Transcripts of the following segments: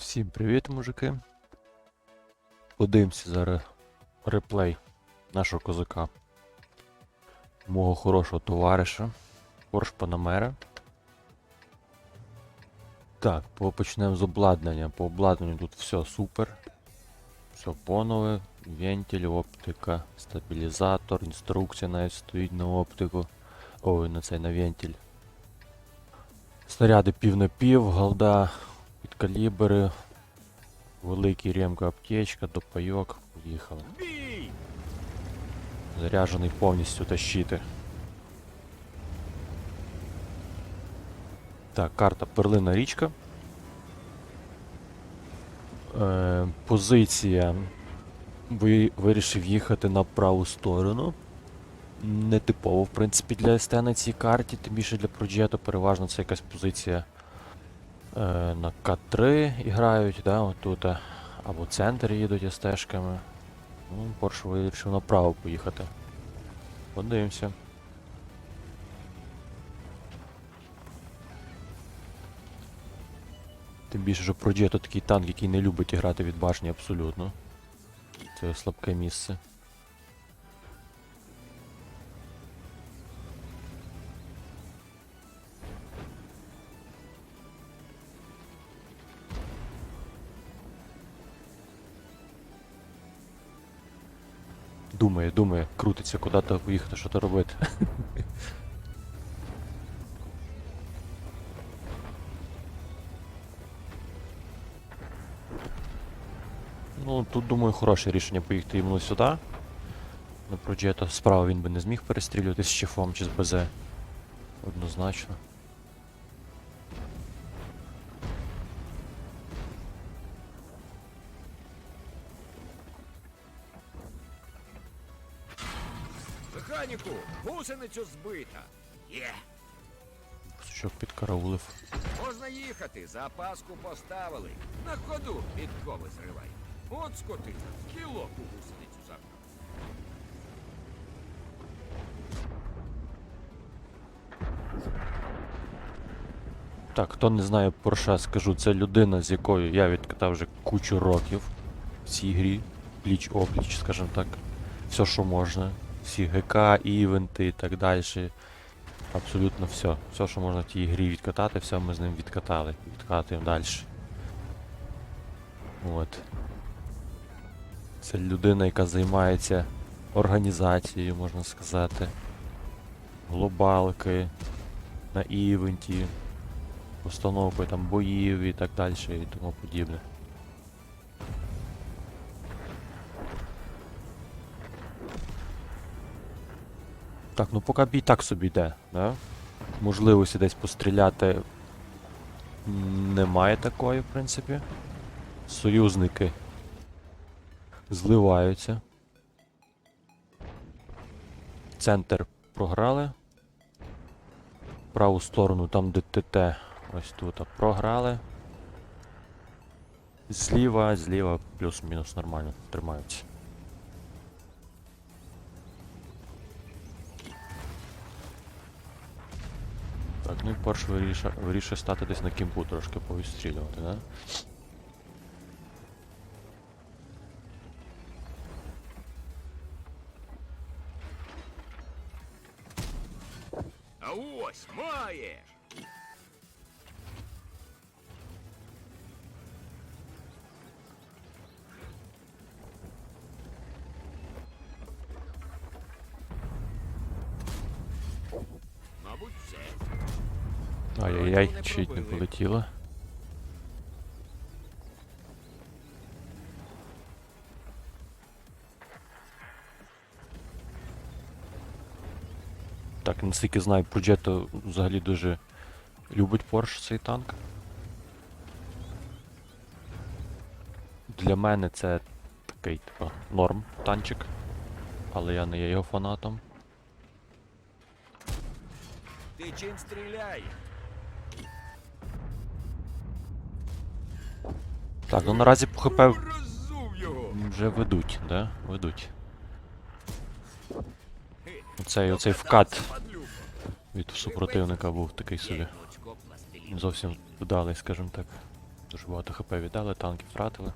Всім привіт, мужики. Подивимося зараз реплей нашого козака. Мого хорошого товариша. Порш Панамера. Так, почнемо з обладнання. По обладнанню тут все супер. Все понове. Вентиль, оптика, стабілізатор, інструкція навіть стоїть на оптику. Ой, на цей на вентиль. Снаряди пів на пів, голда під калібри, великий ремка аптечка, допайок. Поїхали. Бій! Заряджений повністю тащити. Так, карта Перлина річка. Е, позиція. Вирішив їхати на праву сторону. Нетипово, в принципі, для СТ на цій карті, тим більше для проджету, переважно це якась позиція на К3 грають, да, отут. е, Або центр їдуть СТшками. Ну, Порш вирішив направо поїхати. Подивимося. Тим більше, що Progetto такий танк, який не любить грати від башні абсолютно. Це слабке місце. Думає, думає, крутиться, куди то поїхати, що то робити. Ну, тут, думаю, хороше рішення поїхати йому сюди. На Проджето. Справа він би не зміг перестрілювати з чефом чи з БЗ. Однозначно. Механіку, гусеницю збита. Є, Сучок підкараулив. можна їхати, запаску поставили. На ходу підкови зривай. От скотина, кілок у гусеницю загнав. Так, хто не знає Порша, скажу, це людина, з якою я відкатав вже кучу років в цій грі. Пліч опліч, скажімо так. Все, що можна. Всі ГК, івенти і так далі. Абсолютно все. Все, що можна в тій грі відкатати, все ми з ним відкатали. Відкатуємо далі. От. Це людина, яка займається організацією, можна сказати. Глобалки на івенті постановкою там боїв і так далі і тому подібне. Так, ну поки бій так собі йде, да? Можливості десь постріляти немає такої, в принципі. Союзники зливаються. Центр програли. Праву сторону, там де ТТ, ось тут програли. Зліва, зліва, плюс-мінус нормально тримаються. Ну і Порш вирішує, вирішує стати десь на кімпу трошки повістрілювати, да? А ось маєш! Ай-яй-яй, чуть не полетіло. Так, наскільки знаю, Progetto взагалі дуже любить Porsche цей танк. Для мене це такий, типа, норм танчик. Але я не є його фанатом. Ти чим стріляєш? Так, ну наразі по ХП вже ведуть, да? Ведуть. Оцей, оцей вкат від супротивника був такий собі. Зовсім вдалий, скажімо так. Дуже багато хп віддали, танки втратили.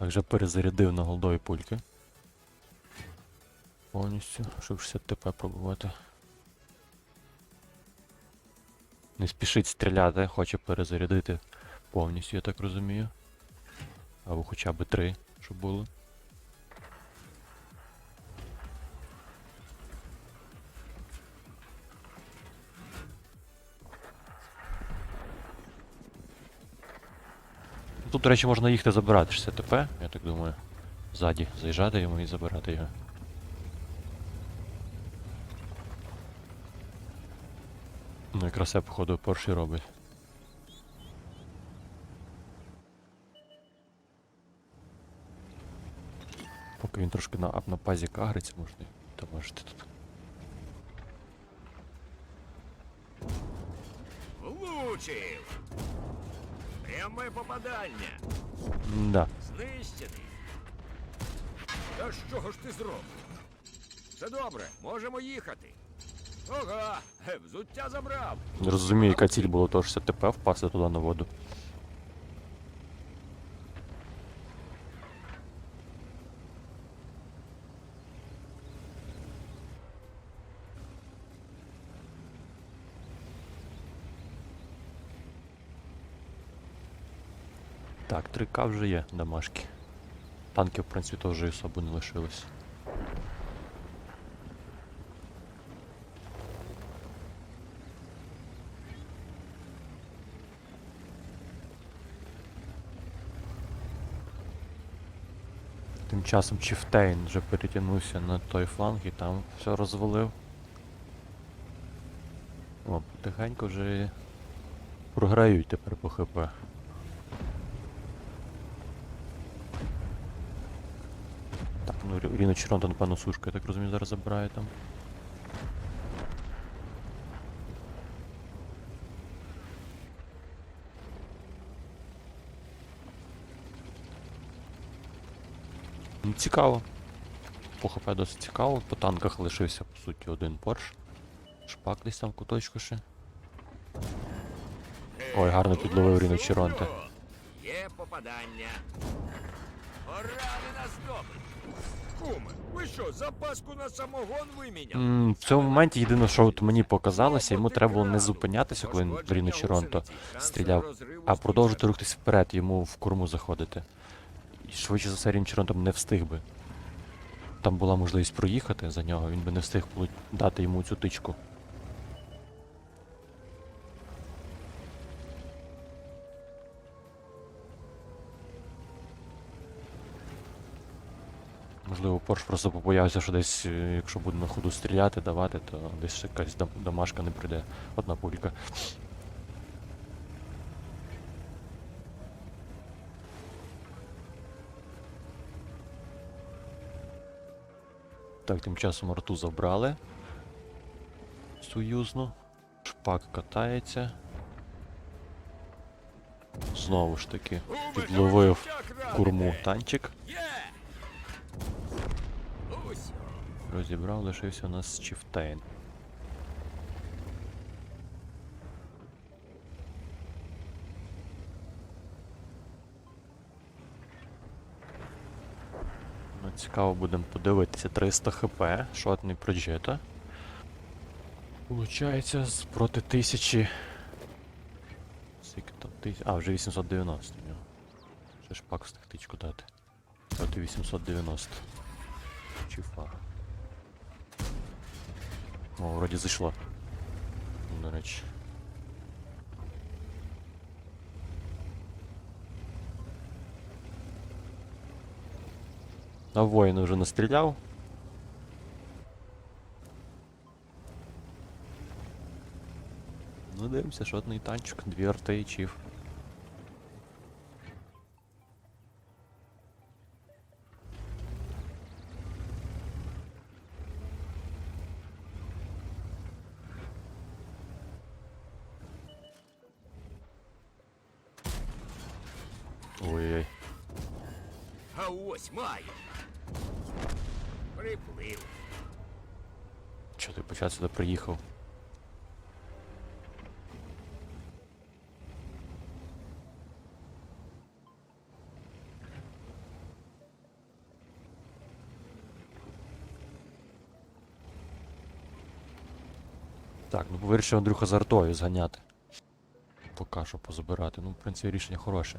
Так, вже перезарядив на голдові пульки. Повністю, щоб 60 ТП пробувати. Не спішить стріляти, хоче перезарядити повністю, я так розумію. Або хоча б три, щоб було. Тут, до речі, можна їхати забирати 60 ТП, я так думаю. Ззаді заїжджати йому і забирати його. Ну, якраз я, походу, перший робить. Поки він трошки на, ап- на пазі кагриться, можна то можете тут. Влучив! Пряме попадання! Да. Знищений! Та чого ж ти зробив? Все добре, можемо їхати. Ага, взуття забрав. Розумію, яка ціль була того 60 ТП впасти туди на воду. 3К вже є домашки. Танків, в принципі, теж особо не лишилось. Тим часом Чіфтейн вже перетягнувся на той фланг і там все розвалив. О, потихеньку вже програють тепер по ХП. Так, ну Ріно Черонта, напевно, сушка, я так розумію, зараз забирає там. Ну, цікаво. По ХП досить цікаво. По танках лишився, по суті, один Порш. Шпак десь там в куточку ще. Ой, гарно підловив Ріно Черонте. Є попадання. Пора не нас добре. Куме, ви що, запаску на самогон виміняли? М, В цьому моменті єдине, що от мені показалося, йому треба було не зупинятися, коли він в Ріно Чоронто стріляв, а продовжити рухатись вперед, йому в корму заходити. І швидше за все Рін Чоронто не встиг би. Там була можливість проїхати за нього, він би не встиг дати йому цю тичку. Можливо, Порш просто побоявся, що десь, е, якщо буде на ходу стріляти, давати, то десь якась дамашка не прийде. Одна пулька. Так, тим часом арту забрали. Союзну. Шпак катається. Знову ж таки, підловив курму танчик. Є! Ось. Розібрав, лишився у нас Чіфтейн. Ну, цікаво будемо подивитися. 300 хп, шотний проджета. Получається проти 1000. Скільки там тисяч? А, вже 890 у нього. Ще ж пак встиг тичку дати. Проти 890. Чіфа. О, вроді зайшло. До речі. А воїн вже настріляв. Ну, дивимося, шотний танчик, дві арти і чіф. Ой-ой. А ось маю. Приплив. Чого ти почав сюди приїхав? Так, ну вирішив Андрюха з артою зганяти. Поки що позабирати. Ну, в принципі, рішення хороше.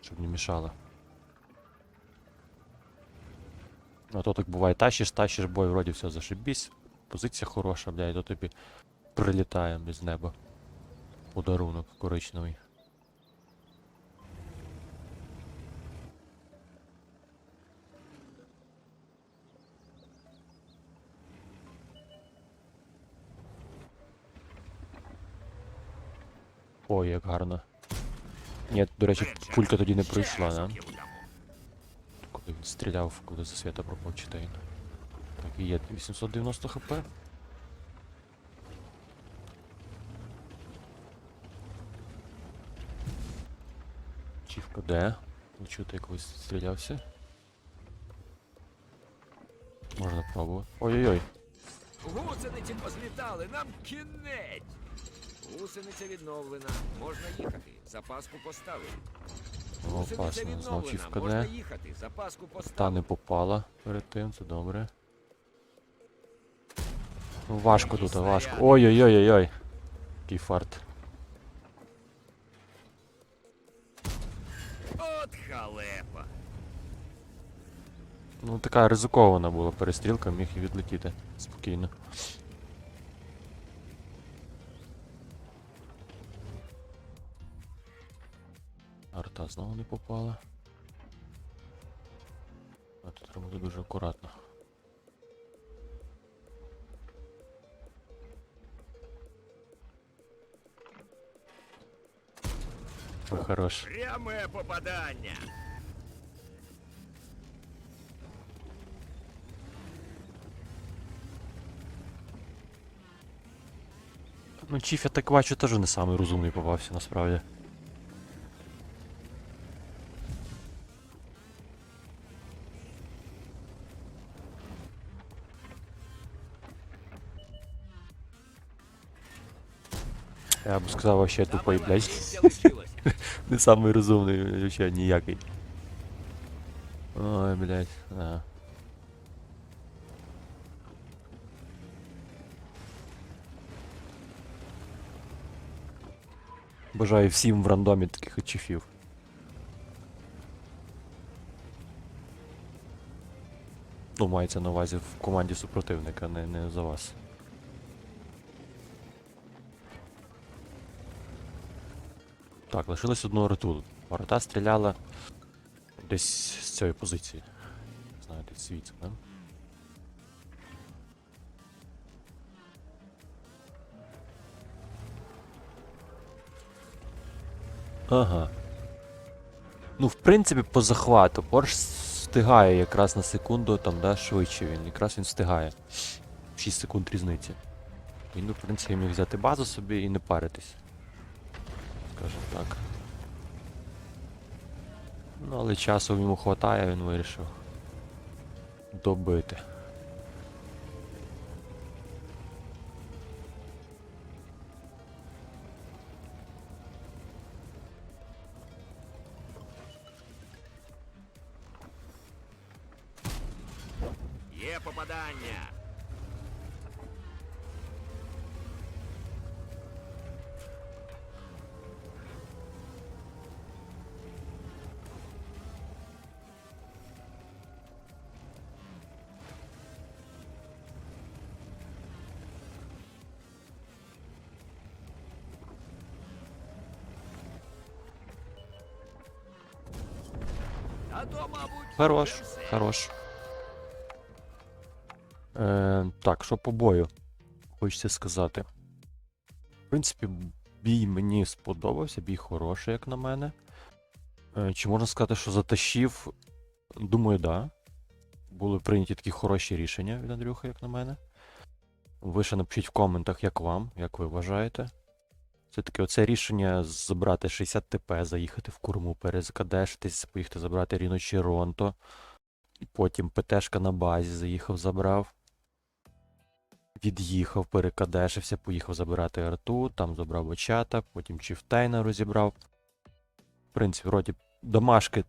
Щоб не мішало. А то так буває, тащиш, тащиш бой, вроді все зашибісь. Позиція хороша, бля, і то тобі прилітає без неба. Подарунок коричневий. Ой, як гарно. Ні, до речі, пулька тоді не пройшла, да? Стріляв, коли за свята пропав Читейн. Так, і є 890 хп. Чівка де? Ви чути, як колись стрілявся? Можна пробувати. Ой-ой-ой. Гусениці позлітали, нам кінець. Гусениця відновлена. Можна їхати. Запаску поставили. Воно опасно. Їхати. Запаску Та не попала перед тим, це добре. Ну, важко тут, важко. Ой-ой-ой-ой-ой. Який фарт. От халепа. Ну, така ризикована була перестрілка, міг і відлетіти спокійно. Знову не попала. А тут треба бути дуже акуратно. Хорош. Пряме попадання. Ну, Чіф, я так бачу, теж не самий розумний попався, насправді. Я б сказав, вообще Саме блядь. Не самий розумний, вообще ніякий. Ой, блядь, да. Бажаю всім в рандомі таких очіфів. Ну, мається на увазі в команді супротивника, не, не за вас. Так, лишилось одного роту. Рота стріляла десь з цієї позиції. Знаєте, світ, да? Ага. Ну, в принципі, по захвату. Порш встигає якраз на секунду, там, да, швидше він. Якраз він встигає. 6 секунд різниці. Він, в принципі, міг взяти базу собі і не паритись. Скажем так. Ну, але часу йому хватає, він вирішив добити. Хорош, хорош. Е, так, що по бою? Хочеться сказати. В принципі, бій мені сподобався, бій хороший, як на мене. Е, чи можна сказати, що затащив? Думаю, да. Були прийняті такі хороші рішення від Андрюха, як на мене. Ви ще напишіть в коментах, як вам, як ви вважаєте. Все-таки оце рішення забрати 60 ТП, заїхати в курму, перезакадешитись, поїхати забрати Ріно Чіронто. Потім ПТшка на базі заїхав, забрав. Від'їхав, перекадешився, поїхав забирати арту, там забрав очата, потім Чіфтайна розібрав. В принципі, вроді домашки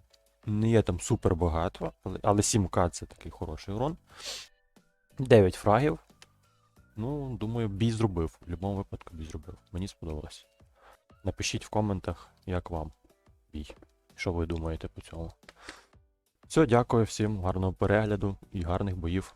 не є там супер багато, але 7К це такий хороший урон. 9 фрагів. Ну, думаю, бій зробив. В будь-якому випадку бій зробив. Мені сподобалось. Напишіть в коментах, як вам бій. Що ви думаєте по цьому. Все, дякую всім, гарного перегляду і гарних боїв.